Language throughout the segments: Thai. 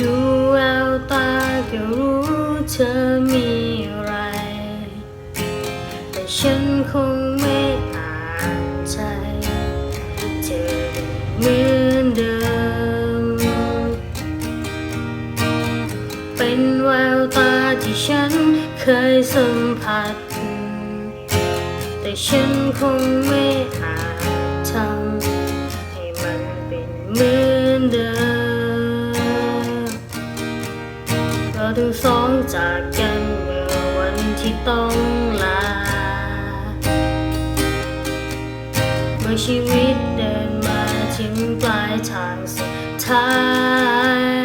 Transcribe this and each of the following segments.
ดูแววตาก็รู้เธอมีอะไร แต่ฉันคงไม่อานใจเธอเหมือนเดิม เป็นแววตาที่ฉันเคยสัมผัส แต่ฉันคงไม่อาจ ทั้งสองจากกันเมื่อวันที่ต้องลา เมื่อชีวิตเดินมาถึงปลายทางสุดท้าย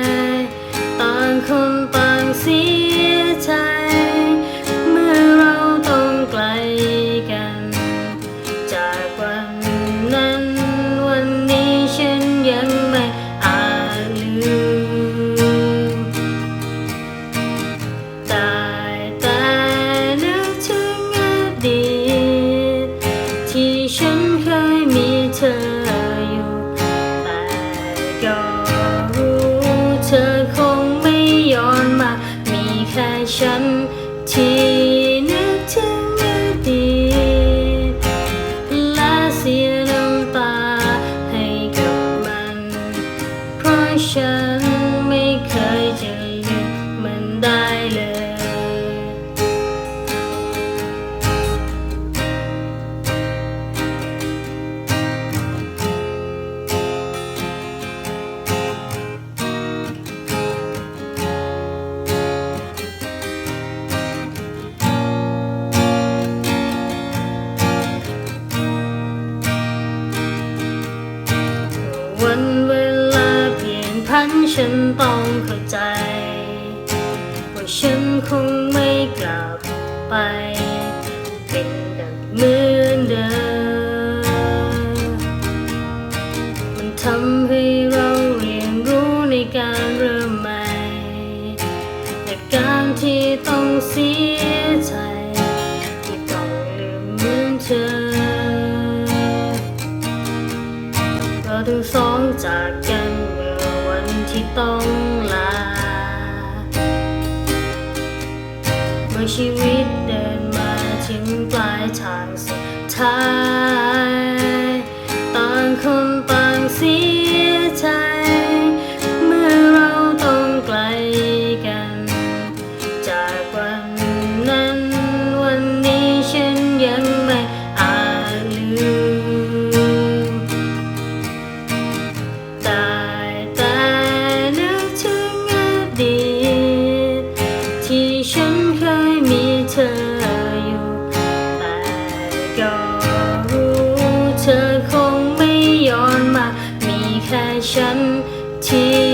แค่ฉันที่นึกถึงอดีตและเสียน้ำตาให้กับมัน เพราะฉันไม่เคยจะลืมมันได้ นพันฉันต้องเข้าใจ ว่าฉันคงไม่กลับไป เป็นดังเหมือนเดิม มันทำให้เราเรียนรู้ในการเริ่มใหม่แต่การที่ต้องเสียใจที่ต้องลืมเหมือนเธอ เราทั้งสองจากกัน ที่ต้องลา เมื่อชีวิตเดินมาถึงปลายทางสุดท้ายต่างคน มีเธออยู่แต่ก็รู้เธอคงไม่ย้อนมา มีแค่ฉันที่